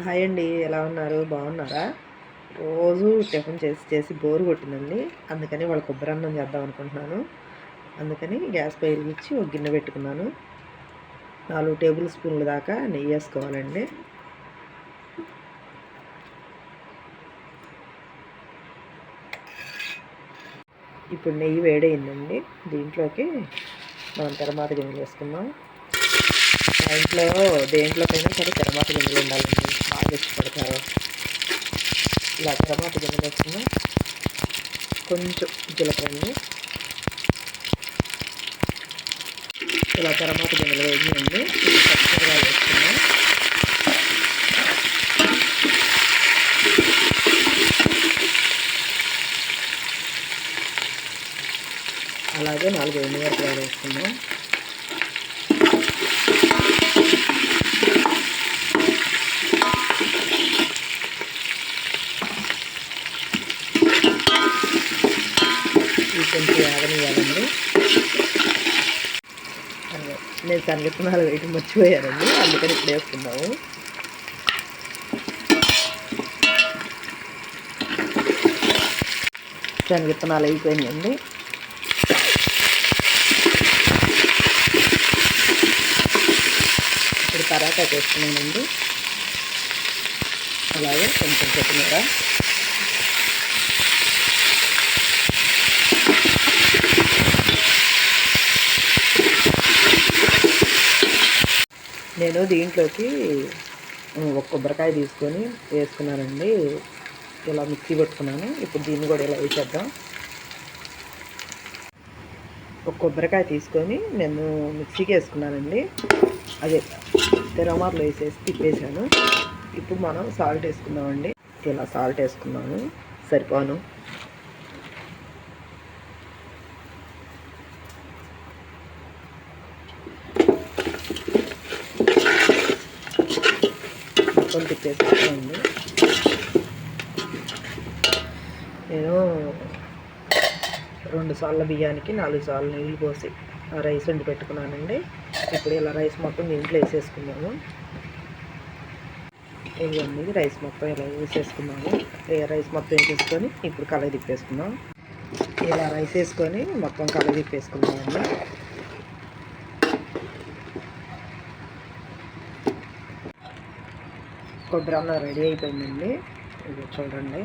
Hi అండి ఎలా ఉన్నారు? బాగున్నారా? రోజు టిఫిన్ చేసి చేసి బోరు కొట్టిందండి. అందుకని వాళ్ళ కొబ్బరి అన్నం చేద్దాం అనుకుంటున్నాను. అందుకని గ్యాస్ పై వెలిగించి ఒక గిన్నె పెట్టుకున్నాను. నాలుగు టేబుల్ స్పూన్ల దాకా నెయ్యి వేసుకోవాలండి. ఇప్పుడు నెయ్యి వేడైందండి దీంట్లోకి మనం తెరమాట గింజలు వేసుకుందాం. మా ఇంట్లో దేంట్లోకైనా సరే తెరమాట గింజలు ఉండాలండి. బాగా ఇష్టపడతారు ఇలా తర్వాత గింజలు కొంచెం జీలకర్రని. ఇలా తర్వాత గిన్నెలు వేయండి పచ్చిమిరకాయలు వేసుకుందాం అలాగే నాలుగు ఎండుమిరపకాయలు వేసుకున్నాం. కొంచెం ఆగనియాలండి నేను శనగత్తనాలు వేయటం మర్చిపోయానండి అందుకని ఇప్పుడు వేసుకుందాము శనగత్తనాలు అయిపోయినాయండి ఇప్పుడు పరాటా వేసుకున్నానండి అలాగే కొంచెం కొత్తిమీర. నేను దీంట్లోకి ఒక కొబ్బరికాయ తీసుకొని వేసుకున్నానండి. ఇలా మిక్సీ పెట్టుకున్నాను. ఇప్పుడు దీన్ని కూడా ఇలా వేసేద్దాం. ఒక కొబ్బరికాయ తీసుకొని నేను మిక్సీకి వేసుకున్నానండి. అదే తెరమార్లో వేసేసి తిప్పేసాను ఇప్పుడు మనం సాల్ట్ వేసుకుందామండి. ఇలా సాల్ట్ వేసుకున్నాను. సరిపోను. మొత్తం తిప్పేసుకోండి నేను రెండు సార్ల బియ్యానికి నాలుగు సార్లు నీళ్ళు పోసి ఆ రైస్ వండి పెట్టుకున్నానండి. ఇప్పుడు ఇలా రైస్ మొత్తం దీంట్లో వేసేసుకున్నాము ఇవ్వండి రైస్ మొత్తం ఇలా వేసేసుకున్నాము. రైస్ మొత్తం వేసేసుకొని ఇప్పుడు కలగ తిప్పేసుకున్నాం ఇలా రైస్ వేసుకొని మొత్తం కలగ తిప్పేసుకుందామండి కొబ్బరి అన్నం రెడీ అయిపోయిందండి. ఇది చూడండి.